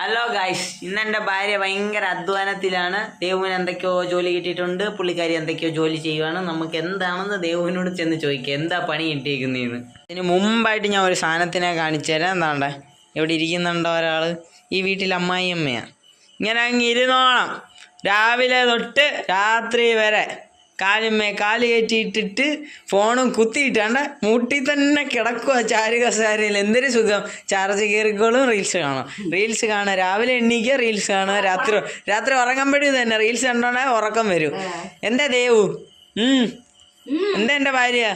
Hello guys ഇന്ന് എന്റെ ഭാര്യ ഭയങ്കര അധ്വാനത്തിലാണ്. ദേവുവിന് എന്തൊക്കെയോ ജോലി കിട്ടിയിട്ടുണ്ട്. പുള്ളിക്കാരി എന്തൊക്കെയോ ജോലി ചെയ്യുവാണ്. നമുക്ക് എന്താണെന്ന് ദേവുവിനോട് ചെന്ന് ചോദിക്കുക എന്താ പണി കിട്ടിയിരിക്കുന്നതെന്ന്. ഇതിന് മുമ്പായിട്ട് ഞാൻ ഒരു സാധനത്തിനെ കാണിച്ചു തരാം എന്താണ്ടേ? ഇവിടെ ഇരിക്കുന്നുണ്ടോ ഒരാൾ? ഈ വീട്ടിൽ അമ്മായിയമ്മയാണ് ഇങ്ങനെ അങ്ങ് ഇരുന്നോണം. രാവിലെ തൊട്ട് രാത്രി വരെ കാലുമേ കാൽ കയറ്റിയിട്ടിട്ട് ഫോണും കുത്തിയിട്ടാണ്ട് മുട്ടി തന്നെ കിടക്കുക ചാരു കസാരയിൽ എന്തൊരു സുഖം. ചാർജ് കയറിക്കോളും റീൽസ് കാണാം. റീൽസ് കാണുക രാവിലെ എണ്ണീക്കുക റീൽസ് കാണുക. രാത്രി രാത്രി ഉറങ്ങുമ്പോഴും തന്നെ. റീൽസ് കണ്ടോണേ ഉറക്കം വരും. എന്താ ദേവു? എന്താ എന്റെ ഭാര്യ?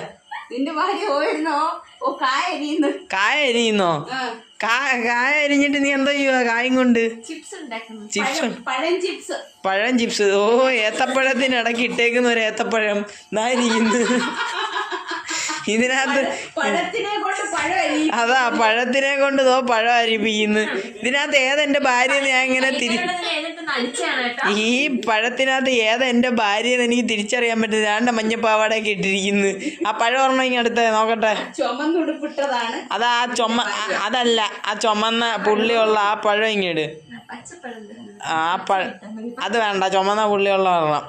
നിന്റെ ഭാര്യ പോയിരുന്നോ? കായ എരിയുന്നു കായ അരിഞ്ഞിട്ട് നീ എന്താ ചെയ്യുക കായും കൊണ്ട്? ചിപ്സ് പഴം ചിപ്സ് ഓ ഏത്തപ്പഴത്തിന് ഏത്തപ്പഴത്തിനിടയ്ക്ക് ഇട്ടേക്കുന്ന ഒരു ഏത്തപ്പഴം. ഇതായിരിക്കുന്നു ഇതിനകത്ത് അതാ പഴത്തിനെ കൊണ്ട് തോ പഴം അരിപ്പിക്കുന്നു. ഇതിനകത്ത് ഏതെന്റെ ഭാര്യ ഞാൻ ഇങ്ങനെ തിരി ഈ പഴത്തിനകത്ത് ഏതാ എന്റെ ഭാര്യ എനിക്ക് തിരിച്ചറിയാൻ പറ്റുന്നത് രണ്ട് മഞ്ഞപ്പാവാടയൊക്കെ ഇട്ടിരിക്കുന്നു. ആ പഴം ഒരെണ്ണം ഇങ്ങനെ അടുത്ത നോക്കട്ടെ. അതാ ആ ചുമ അതല്ല ആ ചുമന്ന പുള്ളിയുള്ള ആ പഴം ഇങ്ങോട്ട് ആ പഴ അത് വേണ്ട ചുമന്ന പുള്ളിയുള്ള ഒരെണ്ണം.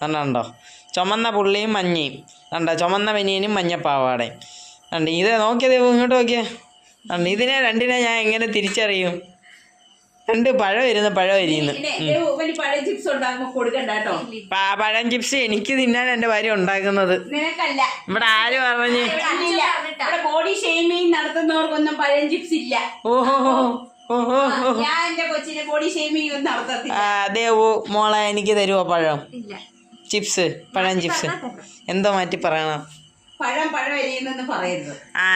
കണ്ടോ ചുമന്ന പുള്ളിയും മഞ്ഞയും. കണ്ടോ ചുമന്ന ബനിയനും മഞ്ഞപ്പാവാടയും കണ്ട് ഇത് നോക്കിയത് ഇങ്ങോട്ട് നോക്കിയേ. കണ്ട് ഇതിനെ രണ്ടിനെ ഞാൻ എങ്ങനെ തിരിച്ചറിയും? രണ്ട് പഴം ഇരുന്ന് പഴം എരിയുന്നു പഴം ചിപ്സ് എനിക്ക് തിന്നാൻ എന്റെ ഭാര്യ ഉണ്ടാക്കുന്നത്. ഇവിടെ ആര് പറഞ്ഞു? ഇല്ല. ബോഡി ഷെയ്മിങ് നടത്തുന്നവർക്കൊന്നും പഴം ചിപ്സ് ഇല്ല. ഓഹോ ഓഹോ ഞാൻ എന്റെ കൊച്ചിനെ ബോഡി ഷെയ്മിങ് ഒന്നും നടത്തത്തില്ല. ദേവു മോളെ എനിക്ക് തരുമോ പഴം? ചിപ്സ് പഴം ചിപ്സ്. എന്തോ മാറ്റി പറയണം. പഴം പഴം എരിയുന്നെന്ന് പറയരുത്. ആ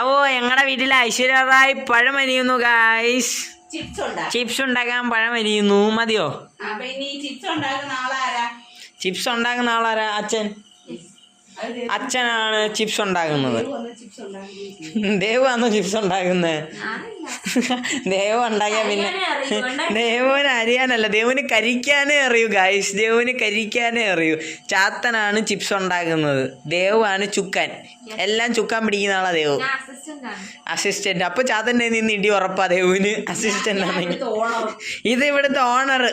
ഓ ഞങ്ങളുടെ വീട്ടിൽ ഐശ്വര്യറായി പഴം അരിയുന്നു ഗായ്സ് ചിപ്സ് ഉണ്ടാക്കും. ഉണ്ടാക്കാൻ പഴം അരിയുന്നു മതിയോ? ചിപ്സ് ഉണ്ടാക്കുന്ന ആളാരാ? അച്ഛൻ. അച്ഛനാണ് ചിപ്സ് ഉണ്ടാക്കുന്നത്. ദേവാണോ ചിപ്സ് ഉണ്ടാക്കുന്നത് ദേവ് ഉണ്ടാക്കിയ പിന്നെ ദേവന് അറിയാനല്ല ദേവന് കരിക്കാനേ അറിയൂ ഗായ്സ് ദേവന് കരിക്കാനേ അറിയൂ. ചാത്തനാണ് ചിപ്സ് ഉണ്ടാക്കുന്നത്. ദേവാണ് ചുക്കാൻ. എല്ലാം ചുക്കാൻ പിടിക്കുന്ന ആളാ ദേവ്. അസിസ്റ്റന്റ് അപ്പൊ ചാത്തന്റെ നിന്ന് ഇടി ഉറപ്പാ ദേവന്? അസിസ്റ്റന്റ് ആണെങ്കിൽ ഇത് ഇവിടുത്തെ ഓണർ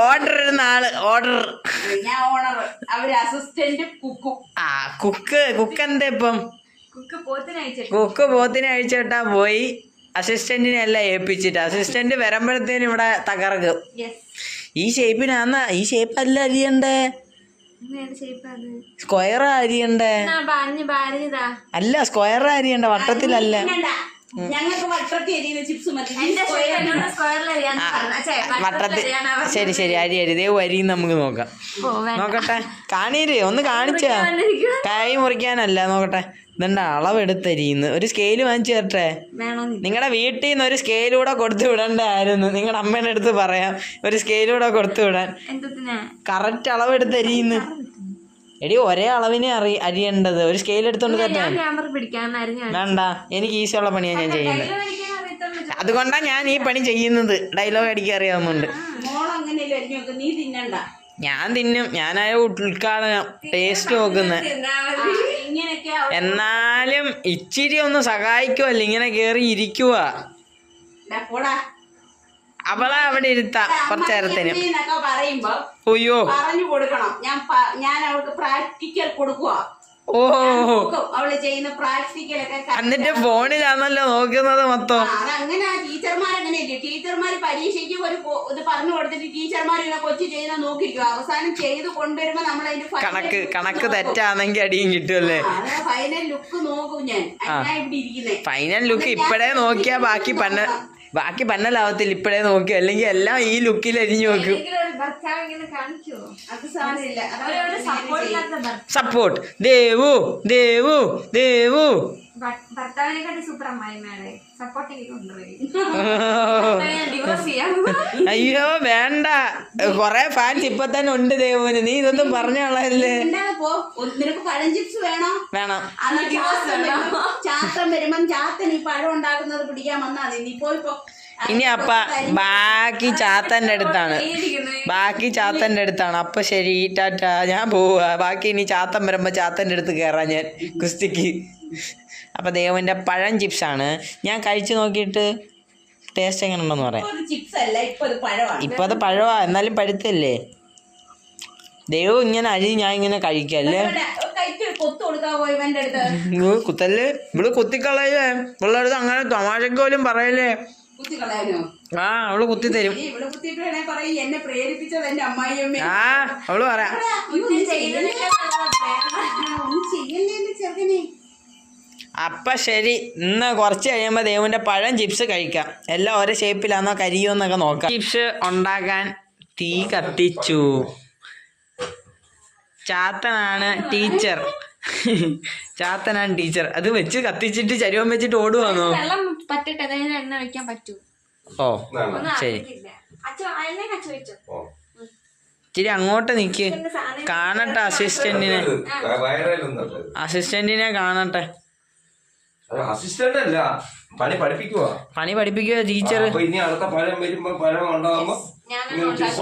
ഓർഡർ ഇടുന്ന ആൾ. ഓർഡർ ആ കുക്ക് കുക്ക് എന്താ ഇപ്പം? കുക്ക് പോത്തിന് അഴിച്ചോട്ടാ പോയി. അസിസ്റ്റന്റിനെ അല്ല ഏൽപ്പിച്ചിട്ട്. അസിസ്റ്റന്റ് വരുമ്പോഴത്തേനും ഇവിടെ തകർക്കും. ഈ ഷേപ്പിനാന്ന ഈ ഷേപ്പ് അല്ല അരിയണ്ടേ സ്ക്വയറാ അരിയണ്ടേ? അല്ല സ്ക്വയറാ അരിയണ്ട വട്ടത്തിലല്ല. ഞങ്ങൾക്ക് വട്ടത്തി എരിയുന്ന ചിപ്സ് മതി. ശരി ശരി അരി അരി. ദേവ് അരി നമുക്ക് നോക്കാം. നോക്കട്ടെ. കാണിയില്ലേ? ഒന്ന് കാണിച്ച? കൈ മുറിക്കാനല്ല നോക്കട്ടെ. ഇതെന്താ അളവെടുത്തരിന്ന് ഒരു സ്കെയിൽ വാങ്ങിച്ചു തരട്ടെ. നിങ്ങളുടെ വീട്ടിൽ നിന്ന് ഒരു സ്കെയിലൂടെ കൊടുത്തു വിടണ്ടായിരുന്നു. നിങ്ങളുടെ അമ്മേടെ അടുത്ത് പറയാം. ഒരു സ്കെയിലൂടെ കൊടുത്തു വിടാൻ. കറക്റ്റ്. അളവെടുത്തരിന്ന് എടി ഒരേ അളവിനെ അറി അരിയേണ്ടത്. ഒരു സ്കെയിൽ എടുത്തോണ്ട് തന്നെ. ക്യാമറ വേണ്ട. എനിക്ക് ഈസിയുള്ള പണിയാണ് ഞാൻ ചെയ്യുന്നത്. അതുകൊണ്ടാണ് ഞാൻ ഈ പണി ചെയ്യുന്നത്. ഡയലോഗ് അടിക്കാൻ അറിയാവുന്നുണ്ട്. ഞാൻ തിന്നും. ഞാനായ ഉദ്ഘാടനം ടേസ്റ്റ് നോക്കുന്നത് എന്നാലും ഇച്ചിരി ഒന്ന് സഹായിക്കുമല്ലോ ഇങ്ങനെ കേറി ഇരിക്കുക അവളെ അവിടെ ഇരുത്താം കുറച്ചു നേരത്തിന്. എന്നൊക്കെ പറയുമ്പോ അയ്യോ. പറഞ്ഞു കൊടുക്കണം. ഞാൻ ഞാൻ അവൾക്ക് പ്രാക്ടിക്കൽ കൊടുക്കുക ഓ. അവൾ ചെയ്യുന്ന പ്രാക്ടിക്കലൊക്കെ എന്നിട്ട് ഫോണിലാണല്ലോ നോക്കുന്നത് മൊത്തം. ആ, അതങ്ങനെ ടീച്ചർമാർ അങ്ങനെയല്ലേ ടീച്ചർമാർ പരീക്ഷയ്ക്ക് ഒരു ഇത് പറഞ്ഞു കൊടുത്തിട്ട് ടീച്ചർമാർ ഇങ്ങനെ കൊച്ചു ചെയ്യുന്ന നോക്കിയിരിക്കും അവസാനം ചെയ്ത് കൊണ്ടുവരുമ്പോ നമ്മൾ അതിന്റെ കണക്ക് കണക്ക് തെറ്റാണെങ്കിൽ അടിയും കിട്ടുമല്ലേ ഫൈനൽ ലുക്ക് നോക്കും ഞാൻ. ഞാൻ ഇവിടെ ഫൈനൽ ലുക്ക് ഇപ്പഴേ നോക്കിയാ ബാക്കി പന്ന ബാക്കി പന്നലാവത്തില്ല ഇപ്പഴേ നോക്കി. അല്ലെങ്കിൽ എല്ലാം ഈ ലുക്കിൽ അരിഞ്ഞു നോക്കും. സപ്പോർട്ട് ദേവു ദേവു ദേവു. ദേവു ഭർത്താവിനെക്കാട്ടി സൂപ്പർ അമ്മായിമാരെ സപ്പോർട്ടിങ് കൊണ്ടുപോയി ഡിവോഴ്സ് ചെയ്യാം. അയ്യോ വേണ്ട. കൊറേ ഫാൻസ് ഇപ്പൊ തന്നെ ഉണ്ട് ദേവന് നീ ഇതൊന്നും പറഞ്ഞോളല്ലേ നിനക്ക് പഴം ചിപ്സ് വേണോ? വേണം. ചാത്തൻ വരുമ്പോ ചാത്തൻ ഈ പഴം ഉണ്ടാക്കുന്നത് പിടിക്കാൻ വന്നാ നീ പോയിപ്പോ ഇനി അപ്പ ബാക്കി ചാത്തന്റെ അടുത്താണ്. ബാക്കി ചാത്തന്റെ അടുത്താണ്. അപ്പൊ ശരി ടാറ്റ ഞാൻ പോവാ. ബാക്കി ഇനി ചാത്തൻ വരുമ്പോ ചാത്തന്റെ അടുത്ത് കയറാം ഞാൻ കുസ്തിക്ക് അപ്പോൾ ദേവന്റെ പഴം ചിപ്സാണ് ഞാൻ കഴിച്ച് നോക്കിയിട്ട് ടേസ്റ്റ് എങ്ങനെ ഉണ്ടെന്ന് പറയാം. ഇപ്പൊ അത് ചിപ്സ് അല്ല ഇപ്പൊ അത് പഴമാണ്. ഇപ്പോൾ അത് പഴവാ എന്നാലും പഴുത്തല്ലേ? ദൈവം ഇങ്ങനെ അരി ഞാൻ ഇങ്ങനെ കഴിക്കല്ലേ കുത്തൽ ഇവൾ കുത്തിക്കളയല്ലേ കുത്തിക്കളയേ. ഇവളുടെ അടുത്ത് അങ്ങനെ തമാശക്ക് പോലും പറയല്ലേ? ആ അവൾ കുത്തി തരും. ആ അവൾ പറയാം. അപ്പൊ ശരി ഇന്ന് കുറച്ച് കഴിയുമ്പോൾ ദേവന്റെ പഴം ചിപ്സ് കഴിക്കാം. എല്ലാം ഒരേ ഷേപ്പിലാണോ കരിയോ എന്നൊക്കെ നോക്കാം. ചിപ്സ് ഉണ്ടാക്കാൻ തീ കത്തിച്ചു. ചാത്തനാണ് ടീച്ചർ ചാത്തനാണ് ടീച്ചർ അത് വെച്ച് കത്തിച്ചിട്ട് ചരുവം വെച്ചിട്ട് ഓടുവാന്നോ ഓ ശരി. ഇച്ചിരി അങ്ങോട്ട് നിൽക്ക് കാണട്ടെ അസിസ്റ്റന്റിനെ അസിസ്റ്റന്റിനെ കാണട്ടെ. അസിസ്റ്റന്റ് അല്ല. പണി പഠിപ്പിക്കുക പണി പഠിപ്പിക്കുക ടീച്ചർ ഇനി അടുത്ത പഴം വരുമ്പോ പഴം ഉണ്ടാകുമ്പോ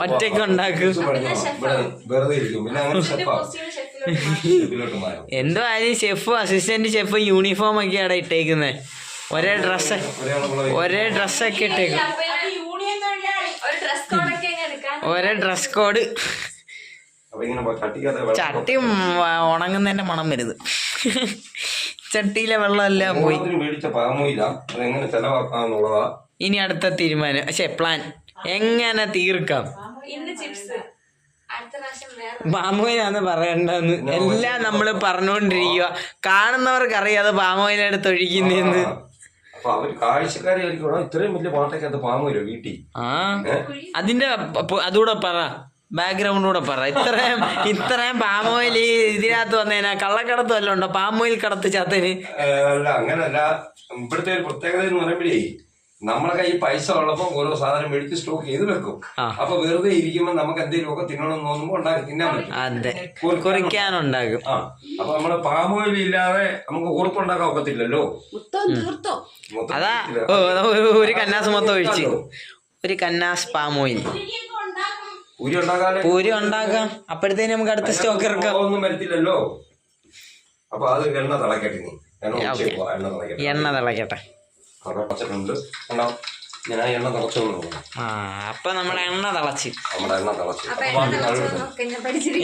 ഒറ്റയ്ക്ക് ഉണ്ടാക്കും. വെറുതെ ഇരിക്കും. പിന്നെ അങ്ങനെ ഷെഫാ ഷെഫിലോട്ട് മാറും. എന്തോ ആയാലും ഷെഫും അസിസ്റ്റന്റ് ഷെഫും യൂണിഫോം ഒക്കെയാണ് ഇട്ടേക്കുന്നത് ഒരേ ഡ്രസ് ഒരേ ഡ്രസ്സൊക്കെ ഇട്ടേക്കും ഒക്കെ ഒരേ ഡ്രസ് കോഡ് അപ്പൊ ഇങ്ങനെ ചട്ടിക്കാതെ വെള്ളം ചട്ടി ഉണങ്ങുന്നതിന്റെ മണം വരുത് ചട്ടിയിലെ വെള്ളമെല്ലാം പോയി. ഇനി അടുത്ത തീരുമാനം. പക്ഷെ പ്ലാൻ എങ്ങനെ തീർക്കാം? ഇന്ന് ചിപ്സ് അടുത്ത വേറെ പാമോയിലാന്ന് പറയണ്ടെന്ന്. എല്ലാം നമ്മൾ പറഞ്ഞുകൊണ്ടിരിക്കുക കാണുന്നവർക്ക് അറിയാം അത് പാമോയിലെടുത്ത് ഒഴിക്കുന്നതെന്ന് അപ്പൊ അവർ കാഴ്ചക്കാരെ ആയിരിക്കണം ഇത്രയും വലിയ പാട്ടൊക്കെ പാമോയിലോ വീട്ടിൽ ആ അതിന്റെ അതുകൂടെ പറ. ബാക്ക്ഗ്രൗണ്ട് കൂടെ പറ. ഇത്രയും ഇത്രയും പാമോയിൽ ഈ ഇതിനകത്ത് വന്നേനാ കള്ളക്കടത്ത് വല്ലതും ഉണ്ടോ? പാമോയിൽ കടത്ത് ചാത്തന് അല്ല അങ്ങനല്ല. ഇവിടുത്തെ ഒരു പ്രത്യേകത എന്ന് പറയുമ്പോഴേ നമ്മളെ കയ്യിൽ പൈസ ഉള്ളപ്പോൾ ഓരോ സാധനം മേടിച്ച് സ്റ്റോക്ക് ചെയ്ത് വെക്കും. അപ്പൊ വെറുതെ ഇരിക്കുമ്പോൾ നമുക്ക് എന്തെങ്കിലുമൊക്കെ തിന്നണമെന്ന് തോന്നുമ്പോ ഉണ്ടാക്കി തിന്നാൻ പറ്റും. അതെ. കുറിക്കാനുണ്ടാകും. ആ. അപ്പൊ നമ്മൾ പാമോയിൽ ഇല്ലാതെ നമുക്ക് ഉറപ്പുണ്ടാക്കാൻ ഒക്കത്തില്ലല്ലോ. അതാ ഓ, ഒരു- കന്നാസ് മൊത്തം ഒഴിച്ച്. ഒരു കന്നാസ് പാമോയിൽ പൂരി ഉണ്ടാക്കാതെ പൂരി ഉണ്ടാക്കാം. അപ്പോഴത്തേനും നമുക്ക് അടുത്ത സ്റ്റോക്ക് ഇറക്കാം. ഒന്നും വരത്തില്ലല്ലോ. അപ്പൊ അത് എണ്ണ തിളക്കട്ടെ നീ എണ്ണ തിളക്കട്ടെ. എണ്ണ തിളക്കട്ടെ. പച്ചിട്ടുണ്ട് ഉണ്ടാവും ഞാൻ ആ എണ്ണ തിളച്ചോന്ന് ആ അപ്പൊ നമ്മുടെ എണ്ണ തിളച്ച്. നമ്മുടെ എണ്ണ തിളച്ചു. അപ്പൊ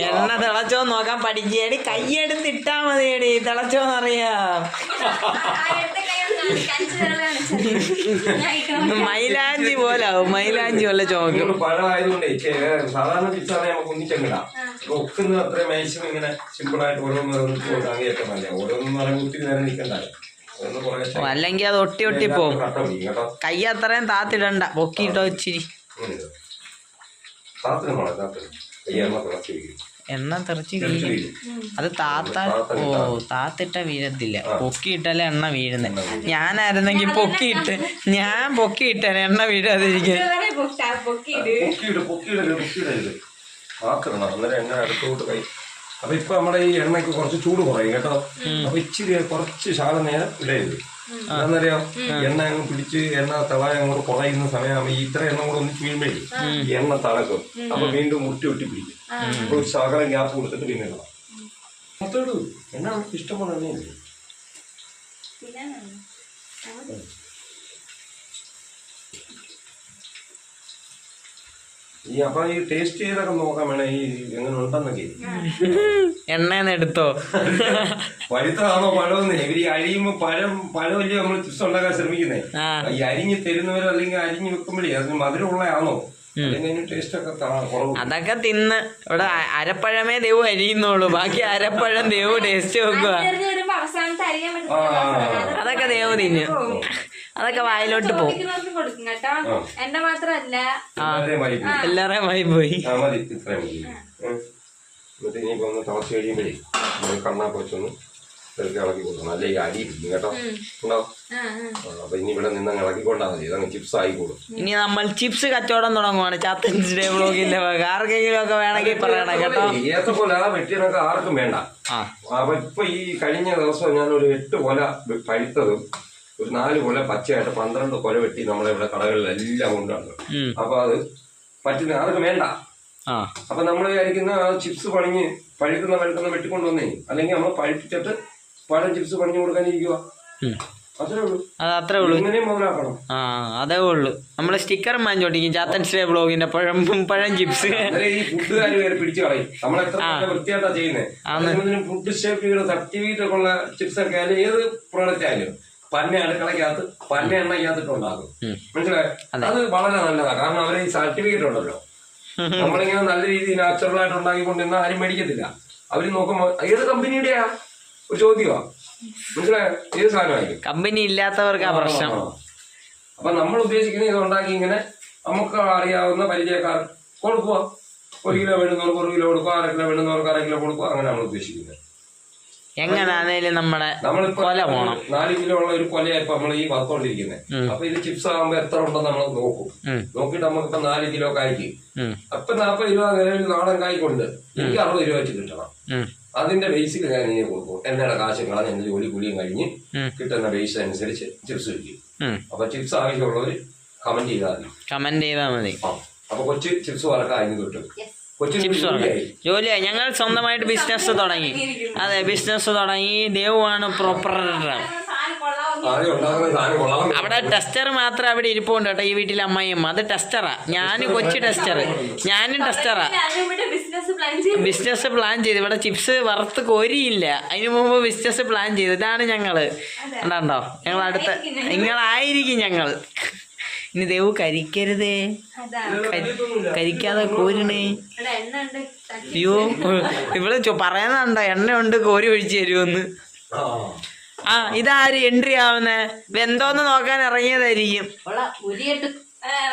എണ്ണ തിളച്ചോ നോക്കാൻ പഠിക്കേടി കൈയെടുത്തിട്ടാ മതിയടി. കാണിച്ചാ ഞാൻ മൈലാഞ്ചി പോലാവും മൈലാഞ്ചി പോലെ ചോക്കും പഴമായതുകൊണ്ടേ ചെ- സാധാരണ ചിപ്സാണ് നമുക്ക് ഒന്നിച്ചങ്ങിടാം ഒക്കുന്നത് അത്ര മാക്സിമം ഇങ്ങനെ സിമ്പിൾ ആയിട്ട് ഓരോന്ന് ഓരോന്ന് ഓരോന്നും പറയുമ്പോൾ ഒത്തിരി നേരം നിൽക്കണ്ടല്ലോ. അല്ലെങ്കിൽ അത് ഒട്ടി ഒട്ടി പോവും കൈ അത്രയും താത്തിടണ്ട. പൊക്കിട്ടോ ഇച്ചിരി. എണ്ണ തെറിച്ച് വീഴും. അത് താത്ത ഓ താത്തിട്ട വീഴത്തില്ല. പൊക്കിയിട്ടല്ലേ എണ്ണ വീഴുന്നത് ഞാനായിരുന്നെങ്കിൽ പൊക്കിയിട്ട് ഞാൻ പൊക്കിയിട്ടേ എണ്ണ വീഴാതിരിക്കും പൊക്കിയിട്ട് പൊട്ടാ, പൊക്കിയിട്. പൊക്കിയിട് പൊക്കിയിടരുത് പൊക്കിയിടരുത്. മാത്രണം അന്നേരം എണ്ണ അടുത്തോട്ട് കൈ അപ്പൊ ഇപ്പൊ നമ്മുടെ ഈ എണ്ണയ്ക്ക് കുറച്ച് ചൂട് കുറയും കേട്ടോ. അപ്പൊ ഇച്ചിരി കുറച്ച് ശാലം നേരം ഇടരുത്. എന്താണെന്നറിയാം? എണ്ണ അങ്ങ് പിടിച്ച് എണ്ണ തളായ അങ്ങോട്ട് കുറയുന്ന സമയമാകുമ്പോൾ ഈ ഇത്ര എണ്ണ കൂടെ ഒന്ന് വീഴുമ്പോഴേ ഈ എണ്ണ തണക്കും അപ്പൊ വീണ്ടും മുട്ടി ഒട്ടി പിടിക്കും. അപ്പൊ ഒരു ശകലം ഗ്യാപ്പ് കൊടുത്തിട്ട് പിന്നെ ഇടണം. മൊത്തം എണ്ണ നമുക്ക് ഇഷ്ടംപോലെ എണ്ണയില്ലേ ഈ അപ്പൊ ഈ ടേസ്റ്റ് ചെയ്തൊക്കെ നോക്കാൻ വേണേ ഈ എങ്ങനെ ഉണ്ടെന്നൊക്കെ. എണ്ണ എടുത്തോ? പഴുത്തതാണോ പഴമെന്ന്? ഇവർ ഈ അരിയുമ്പോ പഴം പഴമല്ലേ നമ്മൾ ചിപ്സ് ഉണ്ടാക്കാൻ ശ്രമിക്കുന്നേ. ഈ അരിഞ്ഞ് തരുന്നവരോ അല്ലെങ്കിൽ അരിഞ്ഞ് വെക്കുമ്പോഴേ അതിന് മധുരമുള്ളതാണോ? അല്ലെങ്കിൽ അതിന് ടേസ്റ്റ് ഒക്കെ കാണാൻ കുറവ്. അതൊക്കെ തിന്ന്. ഇവിടെ അരപ്പഴമേ ദൈവം അരിയുന്നുള്ളൂ. ബാക്കി അരപ്പഴം ദൈവം ടേസ്റ്റ് വെക്കുക അതൊക്കെ ദൈവം തിന്നു. അതൊക്കെ വായിലോട്ട് പോകും. എന്റെ മാത്രല്ല എല്ലാവരെയും വായി പോയി. ആ മതി. ഇത്രയും മതി. ഉം. എന്നിട്ട് ഇനിയിപ്പോ ഒന്ന് തിളച്ച് കഴിയുമ്പോഴേ നമ്മൾ കണ്ണാപ്പ് വെച്ചൊന്ന് ചെറുക്കെ ഇളക്കി കൊടുക്കണം. അല്ലെ ഈ അരി ഇരിക്കും കേട്ടോ. ഉണ്ടാവും ആ, ആ. ആ, അപ്പൊ ഇനി ഇവിടെ നിന്ന് അങ്ങ് ഇളക്കിക്കൊണ്ടാ മതി. അതങ്ങ് ചിപ്സ് ആയിക്കോളും ഇനി നമ്മൾ ചിപ്സ് കച്ചവടം തുടങ്ങുവാണ്. ചാത്തൻസിന്റെ ബ്ലോഗിന്റെ ഭാഗം. ആർക്കെങ്കിലും ഒക്കെ വേണമെങ്കിൽ പറയണം കേട്ടോ. ആർക്കും വേണ്ട. ആ. അപ്പൊ ഇപ്പൊ ഈ കഴിഞ്ഞ ദിവസം ഞാൻ ഒരു എട്ട് കൊല പഴുത്തതും ഒരു നാല് കൊല പച്ചയായിട്ട് പന്ത്രണ്ട് കൊല വെട്ടി നമ്മളെ ഇവിടെ കടകളിലെല്ലാം കൊണ്ടുവന്നു. അപ്പൊ അത് പറ്റുന്ന അതൊക്കെ വേണ്ട. അപ്പൊ നമ്മൾ വിചാരിക്കുന്ന ആ ചിപ്സ് പണിഞ്ഞ് പഴുക്കുന്ന പഴുക്കുന്ന വെട്ടിക്കൊണ്ടുവന്നേ അല്ലെങ്കിൽ നമ്മൾ പഴുപ്പിച്ചിട്ട് പഴം ചിപ്സ് പണിഞ്ഞു കൊടുക്കാനിരിക്കുക. അത്രേ ഉള്ളൂ. മുതലാക്കണം. ആ അതേ ഉള്ളൂ. നമ്മൾ സ്റ്റിക്കർ മാഞ്ചോട്ടിക്കും ചാത്തൻ സ്റ്റേ ബ്ലോഗിന്റെ പഴം പഴം ചിപ്സ് അന്നേരം ഈ ഫുഡുകാർ കയറി പിടിച്ചു കളയും. നമ്മൾ എത്ര നല്ല വൃത്തിയായിട്ടാ ചെയ്യുന്നത് ഫുഡ് സേഫ്റ്റിയുടെ സർട്ടിഫിക്കറ്റ് ഒക്കെ ഉള്ള ചിപ്സ് ഒക്കെ ആയാലും ഏത് പ്രോഡക്റ്റ് ആയാലും പന്ന അടുക്കളക്കകത്ത് പന്ന എണ്ണയ്ക്കകത്തിട്ട് ഉണ്ടാക്കും മനസ്സിലായോ? അത്. വളരെ നല്ലതാണ് കാരണം അവരെ ഈ സർട്ടിഫിക്കറ്റ് ഉണ്ടല്ലോ. നമ്മളിങ്ങനെ നല്ല രീതിയിൽ നാച്ചുറൽ ആയിട്ട് ഉണ്ടാക്കിക്കൊണ്ടിരുന്ന ആരും മേടിക്കത്തില്ല. അവർ നോക്കുമ്പോ ഏത് കമ്പനിയുടെയാ? ഒരു ചോദ്യമാ മനസ്സിലായോ? ഏത് സാധനമായിരിക്കും? കമ്പനി ഇല്ലാത്തവർക്ക് പ്രശ്നം. അപ്പൊ നമ്മൾ ഉദ്ദേശിക്കുന്ന ഇത് ഉണ്ടാക്കി ഇങ്ങനെ നമുക്ക് അറിയാവുന്ന പരിചയക്കാർ കൊടുക്കുക. ഒരു കിലോ വേണ്ടുന്നവർക്ക് ഒരു കിലോ കൊടുക്കുക അര കിലോ വേണ്ടുന്നവർക്ക് അര കിലോ കൊടുക്കുക അങ്ങനെ നമ്മൾ ഉദ്ദേശിക്കുന്നത്. എങ്ങനാണേലും നമ്മുടെ നമ്മളിപ്പോ കൊല പോണം. നാല് കിലോ ഉള്ള ഒരു കൊലയായിപ്പോ ഇപ്പൊ നമ്മൾ ഈ വറുത്തോണ്ടിരിക്കുന്നത് അപ്പൊ ഇത് ചിപ്സ് ആകുമ്പോ എത്ര ഉണ്ടെന്ന് നമ്മൾ നോക്കും. നോക്കിട്ട് നമുക്ക് ഇപ്പൊ നാല് കിലോ കായ്ക്ക്. അപ്പൊ നാൽപ്പത് രൂപ നിലവിൽ നാടൻ കായ്ക്കൊണ്ട്. എനിക്ക് അറുപത് രൂപ വെച്ച് കിട്ടണം. അതിന്റെ ബേസിൽ ഞാൻ ഇങ്ങനെ കൊടുക്കും. എന്നയുടെ കാശും കളഞ്ഞ് എന്റെ ജോലി കൂലിയും കഴിഞ്ഞ് കിട്ടുന്ന ബേസ് അനുസരിച്ച് ചിപ്സ് വിൽക്കും. അപ്പൊ ചിപ്സ് ആവശ്യമുള്ളവർ കമന്റ് ചെയ്താൽ മതി. കമന്റ് ചെയ്താൽ മതി. അപ്പൊ കൊച്ചു ചിപ്സ് വറക്കാൻ അതിന് കിട്ടും ചിപ്സ് തുടങ്ങി ജോലിയായി. ഞങ്ങൾ സ്വന്തമായിട്ട് ബിസിനസ് തുടങ്ങി. അതെ ബിസിനസ് തുടങ്ങി. ദേവുവാണ് പ്രോപ്പർ അവിടെ ടെസ്റ്റർ മാത്രം അവിടെ ഇരിപ്പുണ്ട് കേട്ടോ ഈ വീട്ടിലെ അമ്മയും അത് ടെസ്റ്ററാ ഞാൻ കൊച്ചു ടെസ്റ്റർ ഞാനും ടെസ്റ്ററാ അതിനു വേണ്ടി ബിസിനസ് പ്ലാൻ ചെയ്ത്. ബിസിനസ് പ്ലാൻ ചെയ്ത് ഇവിടെ ചിപ്സ് വറുത്ത് കോരിയില്ല. അതിന് മുമ്പ് ബിസിനസ് പ്ലാൻ ചെയ്ത്. ഇതാണ് ഞങ്ങൾ. ഉണ്ടോ ഞങ്ങൾ അടുത്ത നിങ്ങളായിരിക്കും ഞങ്ങൾ. ഇനി ദേവു കരിക്കരുതേ. കരിക്കാതെ കോരണേ. ഇവിടെ എണ്ണ ഉണ്ട് അയ്യോ ഇവൾ ചോ- പറയുന്നുണ്ടോ എണ്ണയുണ്ട് കോരി ഒഴിച്ചു തരുമെന്ന് ആ. ഇതാര് എൻട്രി ആവുന്നെ? വെന്തോന്ന് നോക്കാൻ ഇറങ്ങിയതായിരിക്കും.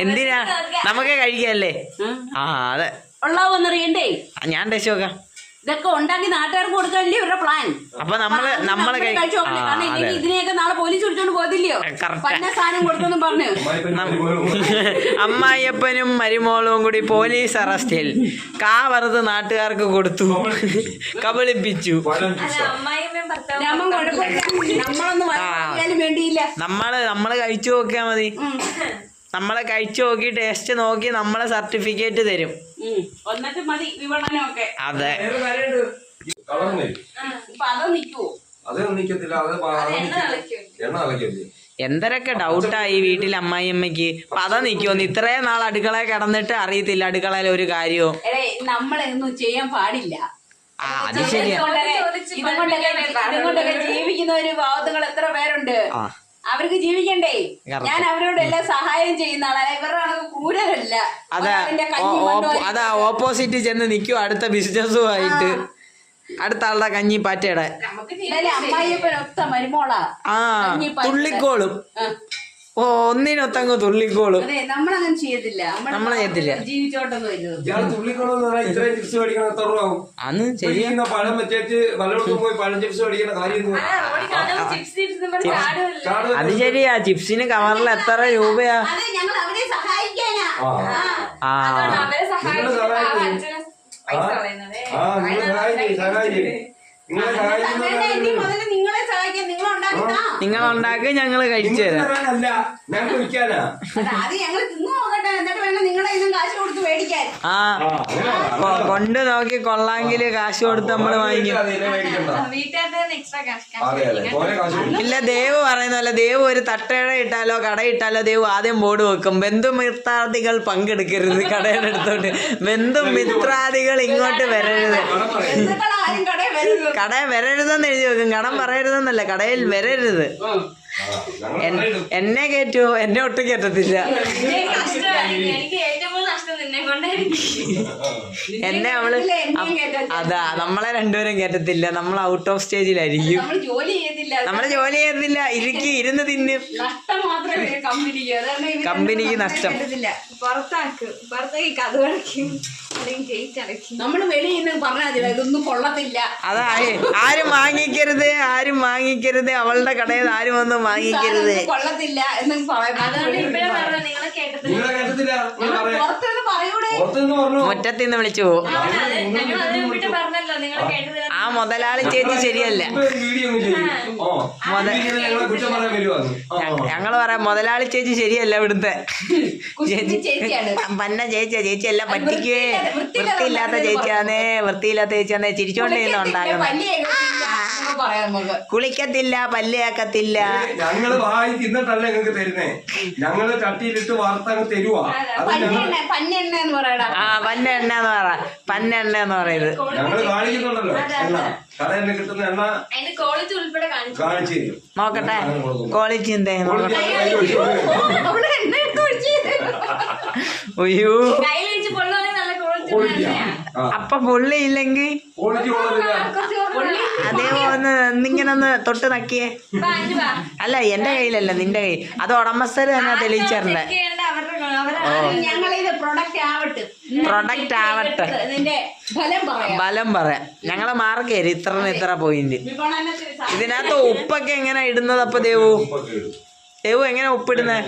എന്തിനാ? നമുക്ക് കഴിക്കല്ലേ? ആ അതെ. ഞാൻ ടേസ്റ്റ് നോക്കാം. ഇതൊക്കെ ഉണ്ടാക്കി നാട്ടുകാർക്ക് കൊടുക്കാനല്ലേ ഇവരുടെ പ്ലാൻ അപ്പൊ നമ്മൾ നമ്മൾ കഴിച്ചു കാരണം ഇല്ലെങ്കിൽ ഇതിനെയൊക്കെ നാളെ പോലീസ് പിടിച്ചോണ്ട് പോകത്തില്ലയോ. പന്ന സാധനം കൊടുത്തെന്നും പറഞ്ഞു. അമ്മായിയപ്പനും മരുമോളും കൂടി പോലീസ് അറസ്റ്റിൽ കാ വറുത് നാട്ടുകാർക്ക് കൊടുത്തു. കബളിപ്പിച്ചു. നമ്മൾ നമ്മൾ കഴിച്ചു നോക്കിയാ മതി. നമ്മളെ കഴിച്ചു നോക്കി ടേസ്റ്റ് നോക്കി നമ്മളെ സർട്ടിഫിക്കറ്റ് തരും. എന്നിട്ട് മതി വിപണനമൊക്കെ. അതെ. എന്തരൊക്കെ ഡൗട്ടാ ഈ വീട്ടിൽ അമ്മായിയമ്മയ്ക്ക്? പത നിക്കുമെന്ന് ഇത്രയും നാൾ അടുക്കള കിടന്നിട്ട് അറിയത്തില്ല അടുക്കളയിൽ ഒരു കാര്യവും. എടേ നമ്മളൊന്നും ചെയ്യാൻ പാടില്ല. ആ അത് ശരിയാ. ഇതുകൊണ്ടൊക്കെ ജീവിക്കുന്ന ഒരു ജീവിക്കുന്നവര് എത്ര പേരുണ്ട്? ആ. അവർക്ക് ജീവിക്കണ്ടേ? ഞാൻ അവരോട് എല്ലാം സഹായം ചെയ്യുന്ന ആളാണ് ഇവരുടെ കൂരല്ല അതാ ഓപ്പോസിറ്റ് ചെന്ന് നിൽക്കും അടുത്ത ബിസിനസ്സുമായിട്ട്. അടുത്ത ആളുടെ കഞ്ഞി പാറ്റയുടെ. ആ. തുള്ളിക്കോളും. ഓ ഒന്നിനൊത്തങ്ങ് തുള്ളിക്കോളും. അതെ നമ്മളങ്ങനെ ചെയ്യത്തില്ല. നമ്മൾ ചെയ്യത്തില്ല. ജീവിച്ചോട്ടെന്ന് അന്ന് ശരിയാ പഴം വെച്ചേച്ച് വല്ലയിടത്തും പോയി പഴം ചിപ്സ് മേടിക്കുന്ന കാര്യം അത് ശരിയാ. ചിപ്സിന് കവറിൽ എത്ര രൂപയാ? അതെ ഞങ്ങൾ അവരെ സഹായിക്കാനാ. ആ. ആ. അതുകൊണ്ട് അവരെ സഹായിച്ചിട്ട് ആ സഹായിക്കും. നിങ്ങളെ സഹായിക്കും നിങ്ങൾ ഉണ്ടാക്കി ഞങ്ങൾ കഴിച്ചു തരാം. അത് ഞങ്ങൾ തിന്നു നോക്കട്ടെ. എന്നിട്ട് വേണം നിങ്ങളെ ഇന്നും കാശ് ആ കൊണ്ട് നോക്കി കൊള്ളാങ്കിൽ കാശ് കൊടുത്ത് നമ്മൾ വാങ്ങിക്കും. ഇല്ല ദേവ് പറയുന്ന പോലെ ദേവ് ഒരു തട്ടയുടെ ഇട്ടാലോ കട ഇട്ടാലോ ദേവ് ആദ്യം ബോർഡ് വെക്കും. ബന്ധു ബന്ധുമിത്രാദികൾ പങ്കെടുക്കരുത് കടയുടെ അടുത്തോട്ട്. ബന്ധുമിത്രാദികൾ ഇങ്ങോട്ട് വരരുത്. കട വരരുതെന്ന് എഴുതി വെക്കും. കടം പറയരുതെന്നല്ല കടയിൽ വരരുത്. എന്നെ കേറ്റോ? എന്നെ ഒട്ടും കേട്ടത്തില്ല എന്നെ എനിക്ക് ഏറ്റവും നഷ്ടം നിന്നെ കൊണ്ടായിരിക്കും. എന്നെ അവൾ അതാ നമ്മളെ രണ്ടുപേരും കേട്ടത്തില്ല നമ്മൾ ഔട്ട് ഓഫ് സ്റ്റേജിലായിരിക്കും നമ്മൾ ജോലി ചെയ്തില്ല നമ്മൾ ജോലി ചെയ്യുന്നില്ല ഇരിക്കി ഇരുന്ന് തിന്നും. നഷ്ടം മാത്രമേ കമ്പനിക്ക് നഷ്ടം. പുറത്താക്കും കഥ അതാ ആരും വാങ്ങിക്കരുത് ആരും വാങ്ങിക്കരുത്. അവളുടെ കടയിൽ ആരും ഒന്നും വാങ്ങിക്കരുത്. കൊള്ളത്തില്ല എന്ന് പറയാം അതുകൊണ്ട് ഇപ്പഴേ പറഞ്ഞു നിങ്ങളെ കേട്ടത്തില്ല നിങ്ങളെ കേട്ടത്തില്ല നിങ്ങൾ പറയാം. പുറത്തുനിന്ന് പറയൂടെ? പറഞ്ഞു? മുറ്റത്ത് വിളിച്ചു പോകും ആ മുതലാളി ചേച്ചി ശരിയല്ല. ഞങ്ങളെ പറയാം മുതലാളി ചേച്ചി ശരിയല്ല ഇവിടുത്തെ. പന്ന ചേച്ചിയാ ചേച്ചി എല്ലാം പറ്റിക്കേ വൃത്തിയില്ലാത്ത- ചേച്ചിയാന്നേ വൃത്തിയില്ലാത്ത ചേച്ചിയാന്നേ ചിരിച്ചോണ്ട് ചെയ്യുന്ന ഉണ്ടാകുന്നത്. കുളിക്കത്തില്ല പല്ല് ഞങ്ങൾ വായി തിന്നിട്ടല്ല ഞങ്ങൾക്ക് തരുന്നേ? ഞങ്ങൾ ചട്ടിയിലിട്ട് വറുത്തങ്ങ് തരുവാ. അത് ഞങ്ങൾ പന്നെണ്ണ എന്ന് പറയടാ. ആ പന്നെണ്ണ എന്ന് പറ. പന്നെണ്ണ എന്ന് പറയുന്നത്. ഞങ്ങൾ കാണിക്കുന്നുണ്ടല്ലോ. എണ്ണ. കടയിൽ നിന്ന് കിട്ടുന്ന എണ്ണ അതിന്റെ ക്വാളിറ്റി ഉൾപ്പെടെ കാണിച്ചു. കാണിച്ചു തരും. നോക്കട്ടെ. ക്വാളിറ്റി എന്തേ നോക്കട്ടെ. അവൾ എണ്ണ എടുത്ത് ഒഴിച്ച് അയ്യോ കയ്യിൽ അപ്പൊ പുള്ളി ഇല്ലെങ്കിൽ അതേ ഒന്ന് തൊട്ട് നക്കിയേ. അല്ല എന്റെ കയ്യിലല്ല നിന്റെ കയ്യിൽ. അത് ഉടമസ്ഥര് തന്നെ ഞങ്ങളിത് പ്രൊഡക്റ്റ് ആവട്ടെ. പ്രൊഡക്റ്റ് ആവട്ടെ. ഇതിന്റെ ഫലം പറയാം. ബലം പറയാം. ഞങ്ങൾ മാർക്ക് തരും ഇത്ര ഇത്ര പോയിന്റ് ഇതിനകത്ത് ഉപ്പൊക്കെ എങ്ങനെ ഇടുന്നത് അപ്പൊ ദേവു. ദേവു എങ്ങനെ ഉപ്പിടുന്നേ?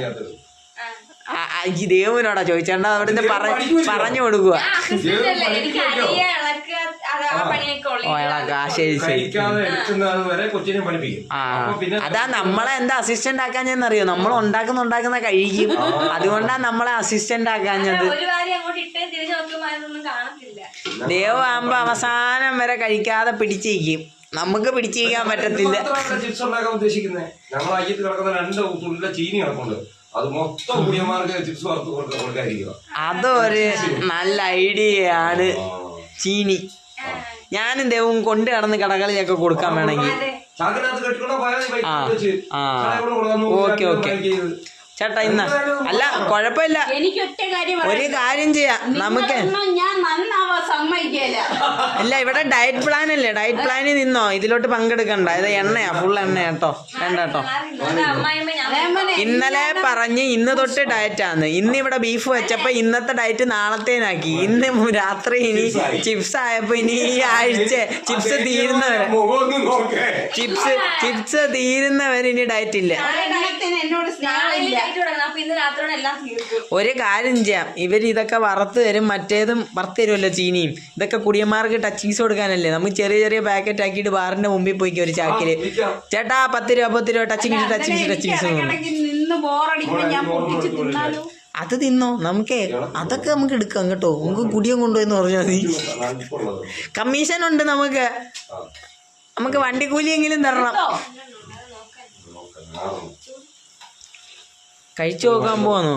ദേവുവിനോടാ ചോദിച്ചേണ്ട അവിടുന്ന് പറ- പറഞ്ഞു കൊടുക്കുക അതാ നമ്മളെ എന്താ അസിസ്റ്റന്റ് ആക്കാൻ ഞാൻ അറിയോ നമ്മൾ ഉണ്ടാക്കുന്ന ഉണ്ടാക്കുന്ന കഴിക്കും. അതുകൊണ്ടാ നമ്മളെ അസിസ്റ്റന്റ് ആക്കാൻ ഞാൻ വാരി ആകുമ്പോ അവസാനം വരെ കഴിക്കാതെ പിടിച്ചിരിക്കും. നമുക്ക് പിടിച്ചിരിക്കാൻ പറ്റത്തില്ല. ചിപ്സ് ഉണ്ടാക്കാൻ ഉദ്ദേശിക്കുന്നത് ഞങ്ങൾ അയ്യത്ത് കിടക്കുന്ന രണ്ട് ചീനി കിടക്കുന്നുണ്ട് അത് മൊത്തം കുടിയന്മാർക്ക് ചിപ്സ് വറുത്ത് കൊടുക്ക- കൊടുക്കാതിരിക്കുക അതൊരു നല്ല ഐഡിയ ആണ് ചീനി. ഞാനും ദേവും കൊണ്ട് കടന്ന് കടകളിലൊക്കെ കൊടുക്കാൻ വേണമെങ്കിൽ. Okay, okay. ചേട്ടാ ഇന്ന അല്ല കുഴപ്പമില്ല. ഒരു കാര്യം ചെയ്യാം. നമുക്ക് ഞാൻ സമ്മതിക്കല. അല്ല ഇവിടെ ഡയറ്റ് പ്ലാൻ അല്ലേ? ഡയറ്റ് പ്ലാനിൽ നിന്നോ? ഇതിലോട്ട് പങ്കെടുക്കണ്ട. ഇത് എണ്ണയാ ഫുൾ എണ്ണ കേട്ടോ. വേണ്ട കേട്ടോ. ഇന്നലെ പറഞ്ഞ് ഇന്ന് തൊട്ട് ഡയറ്റാന്ന് ഇന്ന് ഇവിടെ ബീഫ് വെച്ചപ്പോ ഇന്നത്തെ ഡയറ്റ് നാളത്തേനാക്കി. ഇന്ന് രാത്രി ഇനി ചിപ്സ് ആയപ്പോ ഇനി ഈ ആഴ്ച ചിപ്സ് തീരുന്നവരെ. മുഖം ഒന്ന് നോക്കേ. ചിപ്സ് ചിപ്സ് തീരുന്നവരെ ഇനി ഡയറ്റ് ഇല്ല. ഒരു കാര്യം ചെയ്യാം. ഇവർ ഇതൊക്കെ വറുത്ത് തരും മറ്റേതും വറുത്ത് തരുമല്ലോ ചീനിയും ഇതൊക്കെ കുടിയന്മാർക്ക് ടച്ചീസ് കൊടുക്കാനല്ലേ? നമുക്ക് ചെറിയ ചെറിയ പാക്കറ്റ് ആക്കിയിട്ട് ബാറിന്റെ മുമ്പിൽ പോയിക്കും ഒരു ചാക്കിൽ. ചേട്ടാ പത്ത് രൂപ പത്ത് രൂപ ടച്ചിങ്സ് ടച്ചിങ്സ് ടച്ചിങ്സ് ഞാൻ പൊട്ടിച്ച് തിന്നാലോ? അത് തിന്നോ? നമുക്കേ അതൊക്കെ നമുക്ക് എടുക്കാം കേട്ടോ. നമുക്ക് കുടിയും കൊണ്ടുപോയെന്ന് പറഞ്ഞാൽ മതി. കമ്മീഷൻ ഉണ്ട് നമുക്ക്. നമുക്ക് വണ്ടി കൂലിയെങ്കിലും തരണം. കഴിച്ചു നോക്കാൻ പോവാന്നോ?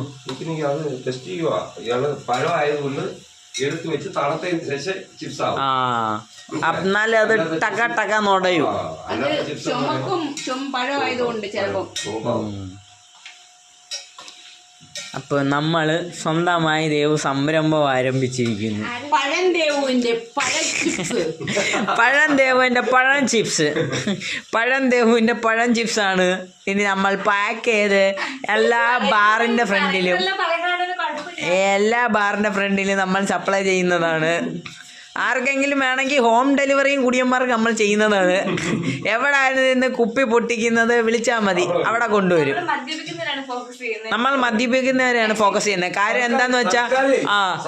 അത് എടുത്ത് വെച്ച് തണുത്തതിന് ശേഷം ചിപ്സ് ആവും. ആ. എന്നാലേ അത് ടക ടക അല്ലാത്ത ചിപ്സ് ചുമക്കും ചുമ പഴമായതുകൊണ്ട് ചിലപ്പം. അപ്പൊ നമ്മൾ സ്വന്തമായി ദേവ് സംരംഭം ആരംഭിച്ചിരിക്കുന്നു. പഴം ദേവുവിന്റെ പഴ ചിപ്സ് പഴം പഴം ചിപ്സ് പഴം ദേവുവിന്റെ പഴം ചിപ്സ് ആണ്. ഇനി നമ്മൾ പാക്ക് ചെയ്ത് എല്ലാ ബാറിന്റെ ഫ്രണ്ടിലും എല്ലാം ബാറിന്റെ ഫ്രണ്ടിലും നമ്മൾ സപ്ലൈ ചെയ്യുന്നതാണ്. ആർക്കെങ്കിലും വേണമെങ്കിൽ ഹോം ഡെലിവറിയും കുടിയന്മാർക്ക് നമ്മൾ ചെയ്യുന്നതാണ്. എവിടെ നിന്ന് കുപ്പി പൊട്ടിക്കുന്നത് വിളിച്ചാൽ മതി. അവിടെ കൊണ്ടുവരും. നമ്മൾ മദ്യപിക്കുന്നവരെയാണ് ഫോക്കസ് ചെയ്യുന്നത്. കാര്യം എന്താന്ന് വെച്ചാൽ ആ.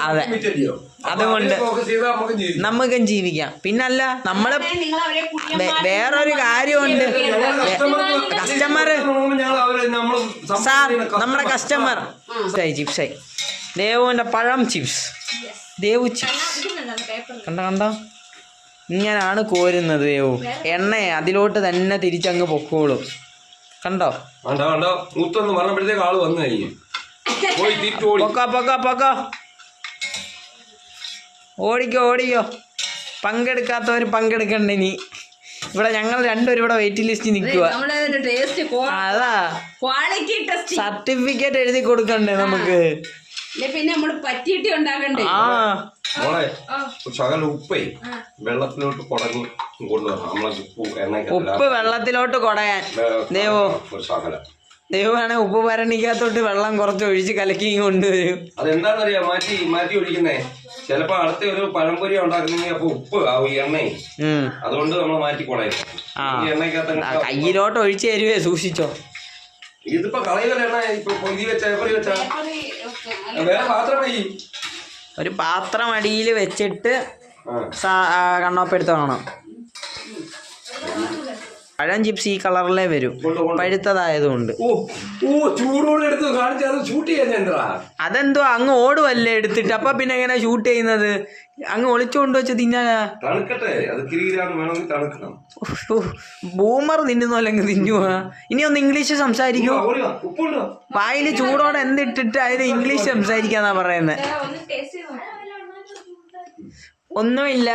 അതെ. അതുകൊണ്ട് നമുക്ക് ജീവിക്കാം. പിന്നല്ല നമ്മൾ നിങ്ങൾ അവരെ വേ- കുടിയന്മാർ വേറൊരു കാര്യമുണ്ട്. കസ്റ്റമർ നമ്മൾ സാർ നമ്മുടെ കസ്റ്റമർ ചിപ്സായി ദേവുവിന്റെ പഴം ചിപ്സ്. ദേവു ചിപ്സ്. കണ്ട കണ്ട ഇങ്ങനാണ് കോരുന്നത് ദേവു. എണ്ണയെ അതിലോട്ട് തന്നെ തിരിച്ചങ്ങ് പൊക്കോളും. കണ്ടോ? കണ്ടോ കണ്ടോ? മൂത്തൊന്ന് പറഞ്ഞപ്പോഴത്തേക്ക് ആൾ വന്നു കഴിഞ്ഞു. പോയി തിരിച്ചു ഓടി പൊക്ക പൊക്ക പൊക്കോ. ഓടിക്കോ ഓടിക്കോ. പങ്കെടുക്കാത്തവർ പങ്കെടുക്കണ്ട ഇനി. ഇവിടെ ഞങ്ങൾ രണ്ടുപേരും ഇവിടെ വെയിറ്റിംഗ് ലിസ്റ്റ് നിൽക്കുക നമ്മളെ ടേസ്റ്റ് അതാ. സർട്ടിഫിക്കറ്റ് എഴുതി കൊടുക്കണ്ടേ നമുക്ക്? പിന്നെ നമ്മൾ പറ്റിയിട്ട് ഉണ്ടാക്കണ്ടേ? ശകലം ഉപ്പേ വെള്ളത്തിലോട്ട് കൊണ്ടുവരണം. നമ്മളെ ഉപ്പ്. ഉപ്പ് വെള്ളത്തിലോട്ട് കുടയാൻ. ദേവോ ഒരു ശകലം ഉപ്പ് ഭരണിക്കകത്തോട്ട് വെള്ളം കുറച്ച് ഒഴിച്ച് കലക്കി കൊണ്ടുവരും അതെന്താണെന്നറിയാം മാറ്റി മാറ്റി ഒഴിക്കുന്നേ. ചിലപ്പോ അടുത്ത ഒരു പഴംപൊരി ഉണ്ടാക്കുന്നെങ്കിൽ അപ്പൊ ഉപ്പ് ആവും എണ്ണ എണ്ണയും. അതുകൊണ്ട് നമ്മൾ മാറ്റി കൊടയാ കയ്യിലോട്ട് ഒഴിച്ച് തരുവേ സൂക്ഷിച്ചോ. ഇതിപ്പോ കളയിലെ എണ്ണ ഇപ്പൊ പൊതി വെച്ച പേപ്പറി വെച്ച? വേറെ പാത്രം ഒരു പാത്രം അടിയിൽ വെച്ചിട്ട് ആ സാ- ആ, കണ്ണോപ്പ് എടുത്ത് കാണാം പഴം ചിപ്സ് ഈ കളറിലേ വരും. കൊണ്ട് കൊണ്ട്. പഴുത്തതായതുകൊണ്ട്. അതെന്തോ അങ്ങ് ഓടുവല്ലേ എടുത്തിട്ട്. അപ്പൊ പിന്നെ എങ്ങനെ ഷൂട്ട് ചെയ്യുന്നത്? അങ്ങ് ഒളിച്ചുകൊണ്ട് വെച്ച് തിന്നാനാ? ബൂമർ അത് അല്ലെങ്കിൽ തിന്നുവാ. ഇനി ഒന്ന് ഇംഗ്ലീഷ് സംസാരിക്കൂ. വായിൽ ചൂടോടെ എന്തിട്ടിട്ട് അതിന് ഇംഗ്ലീഷ് സംസാരിക്കാന്നാ പറയുന്നത് ഒന്നുമില്ല.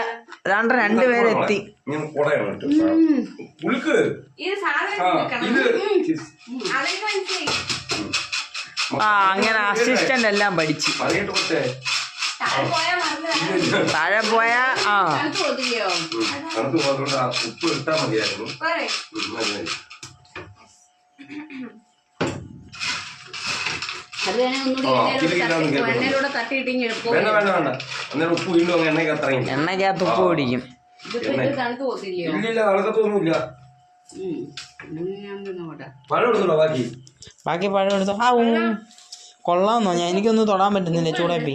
അതാണ്ട് രണ്ടുപേരെത്തി ആ അങ്ങനെ അസിസ്റ്റന്റ് എല്ലാം പഠിച്ചു. താഴെ പോയ മറന്നു താഴെ പോയാ ആ. ഉപ്പ് ഇട്ടാ മതിയായിരുന്നു. അത് ഒന്നുകൂടി എണ്ണയിലൂടെ വേണ്ട വേണ്ട വേണ്ട. അന്നേരം ഉപ്പ് വീണ്ടും അങ്ങ് എണ്ണയ്ക്ക് അത്രയും എണ്ണയ്ക്കകത്ത് ഉപ്പ് പിടിക്കും. ഇത് തണുത്ത് ഇല്ലില്ല പഴം എടുത്തുണ്ടോ ബാക്കി. ബാക്കി പഴം എടുത്തോ? ആ ഉം. കൊള്ളാമെന്നോ? ഞാൻ എനിക്കൊന്നും തൊടാൻ പറ്റുന്നില്ല ചൂടാപ്പി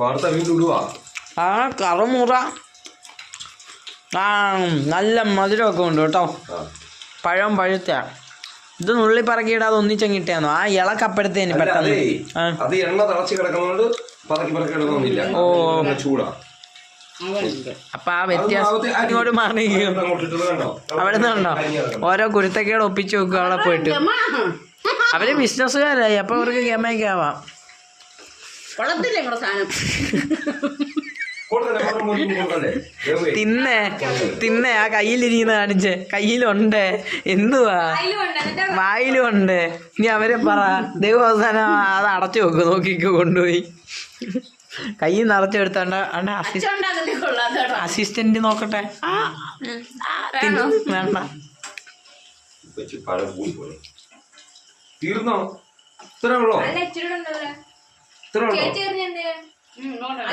വാർത്ത വീണ്ടും ഇടുവാ ആ കറുമുറ ആ നല്ല മധുരമൊക്കെ ഉണ്ട് കേട്ടോ. പഴം പഴുത്ത ഇത് നുള്ളി പറക്കിയിടാതെ ഒന്നിച്ചങ്ങിട്ടാന്നോ ആ ഇള കപ്പെടുത്തേന് പെട്ടെന്ന്. അതേ എണ്ണ തിളച്ച് കിടക്കുന്നതുകൊണ്ട് പറക്കി പറക്കി നല്ല ചൂടാ. അപ്പൊ ആ വ്യത്യാസം അതൊന്നും ആവത്തെ- ഇങ്ങോട്ട് മാറി അത് അങ്ങോട്ട് ഇട്ടത് കണ്ടോ? അവിടെ നിന്നുണ്ടോ. ഓരോ കുരുത്തക്കേട് ഒപ്പിച്ച് വെക്കുക അവിടെ പോയിട്ട്. അവർ ബിസിനസ്സുകാരായി അപ്പൊ അവർക്ക് ഗമയൊക്കെ ആവാം. കൊള്ളത്തില്ലേ സാധനം? തിന്നേ തിന്നേ ആ കയ്യിലിരിക്കുന്ന കാണിച്ചേ. കയ്യിലുണ്ട്. എന്തുവാ? വായിലും ഉണ്ട് ഇനി അവരെ പറ. ദൈവം അവസാനം അത് അടച്ചു വെക്കും. നോക്കിക്ക് കൊണ്ടുപോയി. കയ്യിൽ നിറച്ചെടുത്തോണ്ട് അസിസ്റ്റന്റ് നോക്കട്ടെ. ആ, തിന്ന്. വേണ്ട. തീർന്നോ? ഇത്ര ഉള്ളോ? അല്ല ഇച്ചിരി ഉണ്ടല്ലോ ഇത്ര ഉള്ളോ?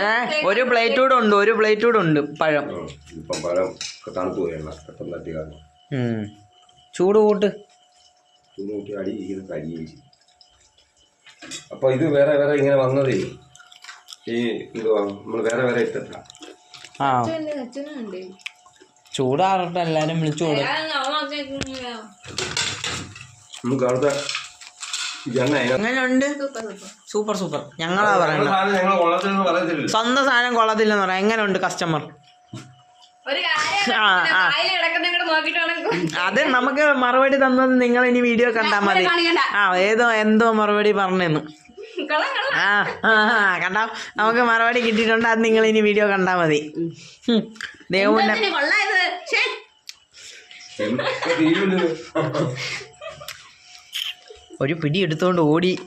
ഏ ഒരു പ്ലേറ്റ് കൂടെ ഉണ്ട് ഒരു പ്ലേറ്റ് കൂടെ ഉണ്ട് പഴം. ഇപ്പം പഴം തണുപ്പ് പോയല്ല പെട്ടെന്ന് തട്ടി കാരണം ഉം. ചൂട് കൂട്ട്. ചൂടുകൂട്ടി അടി ഇരിക്കുന്ന കരിയും ചെയ്യും അപ്പൊ ഇത് വേറെ വേറെ ഇങ്ങനെ വന്നതേ ഈ എന്തുവാ നമ്മൾ വേറെ വേറെ ഇട്ടിട്ടാ. ആ. ചൂടാറട്ടെ എല്ലാരും വിളിച്ചോളൂ നമുക്ക് അവിടുത്തെ എങ്ങനെയുണ്ട്? Super super. ഞങ്ങളാ പറയുന്നത് സ്വന്തം സാധനം കൊള്ളത്തില്ലെന്ന് പറയാം. എങ്ങനെയുണ്ട് കസ്റ്റമർ അത് നമുക്ക് മറുപടി തന്നത് നിങ്ങൾ ഇനി വീഡിയോ കണ്ടാ മതി. ആ ഏതോ എന്തോ മറുപടി പറഞ്ഞെന്ന്. ആ കണ്ടാ? നമുക്ക് മറുപടി കിട്ടിയിട്ടുണ്ട്. അത് നിങ്ങൾ ഇനി വീഡിയോ കണ്ടാ മതി. ഹും. ദേവുവിന്റെ എന്തിന് കൊള്ളായത് ശ്ശേ. തീരുന്നത് ഒരു പിടി എടുത്തുകൊണ്ട് ഓടി.